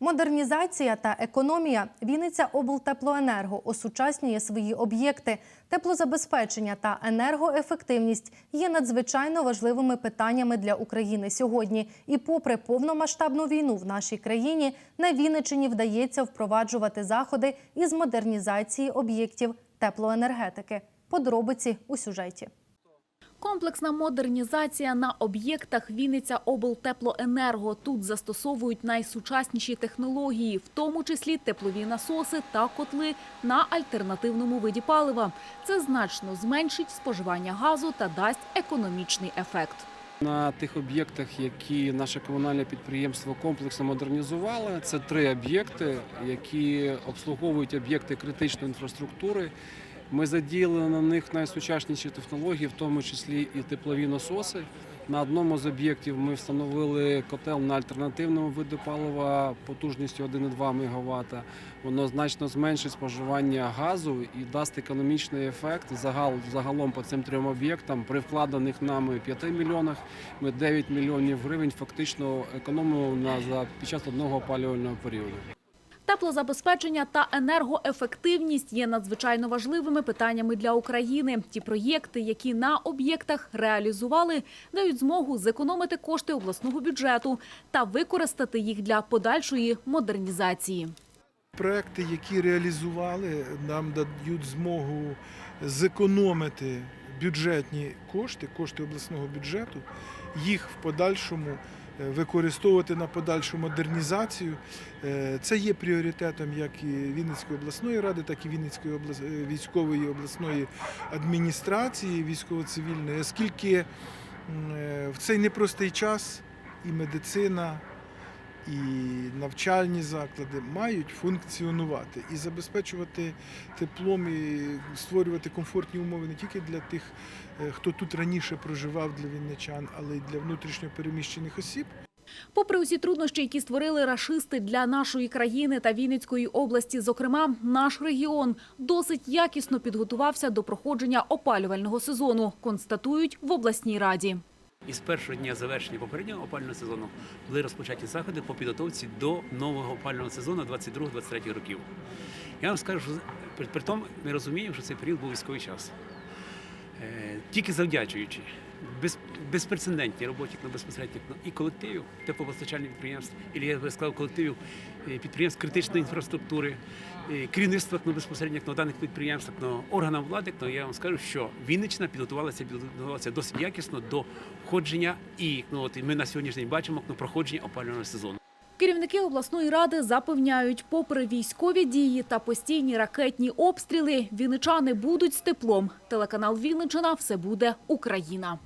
Модернізація та економія. Вінниця облтеплоенерго осучаснює свої об'єкти. Теплозабезпечення та енергоефективність є надзвичайно важливими питаннями для України сьогодні. І попри повномасштабну війну в нашій країні, на Вінниччині вдається впроваджувати заходи із модернізації об'єктів теплоенергетики. Подробиці у сюжеті. Комплексна модернізація на об'єктах Вінниця облтеплоенерго. Тут застосовують найсучасніші технології, в тому числі теплові насоси та котли на альтернативному виді палива. Це значно зменшить споживання газу та дасть економічний ефект. На тих об'єктах, які наше комунальне підприємство комплексно модернізувало, це три об'єкти, які обслуговують об'єкти критичної інфраструктури. Ми задіяли на них найсучасніші технології, в тому числі і теплові насоси. На одному з об'єктів ми встановили котел на альтернативному виду палива потужністю 1,2 МВт. Воно значно зменшить споживання газу і дасть економічний ефект. Загал, загалом по цим трьом об'єктам при вкладених нами 5 мільйонах ми 9 мільйонів гривень фактично економимо на за під час одного опалювального періоду. Теплозабезпечення та енергоефективність є надзвичайно важливими питаннями для України. Ті проєкти, які на об'єктах реалізували, дають змогу зекономити кошти обласного бюджету та використати їх для подальшої модернізації. Проекти, які реалізували, нам дають змогу зекономити бюджетні кошти, кошти обласного бюджету, їх в подальшому використовувати на подальшу модернізацію. Е, Це є пріоритетом як і Вінницької обласної ради, так і Вінницької е, військової обласної адміністрації військово-цивільної, оскільки е, в цей непростий час і медицина, і навчальні заклади мають функціонувати і забезпечувати теплом і створювати комфортні умови не тільки для тих, е, хто тут раніше проживав для вінничан, але й для внутрішньо переміщених осіб. Попри усі труднощі, які створили рашисти для нашої країни та Вінницької області, зокрема, наш регіон досить якісно підготувався до проходження опалювального сезону, констатують в обласній раді. І з першого дня завершення попереднього опального сезону були розпочаті заходи по підготовці до нового опального сезону 22-23 років. Я вам скажу, що при, тому ми розуміємо, що цей період був військовий час. Е, тільки завдячуючи без, безпрецедентній роботі на безпосередньо і колективів теплопостачальних підприємств, і я би сказав колективів е, підприємств критичної інфраструктури, е, керівництва на безпосередньо на даних підприємств, на органам влади, то я вам скажу, що Вінниччина підготувалася, підготувалася досить якісно до входження, і ну, от, ми на сьогоднішній день бачимо ну, проходження опалювального сезону. Керівники обласної ради запевняють, попри військові дії та постійні ракетні обстріли, вінничани будуть з теплом. Телеканал Вінничина – все буде Україна.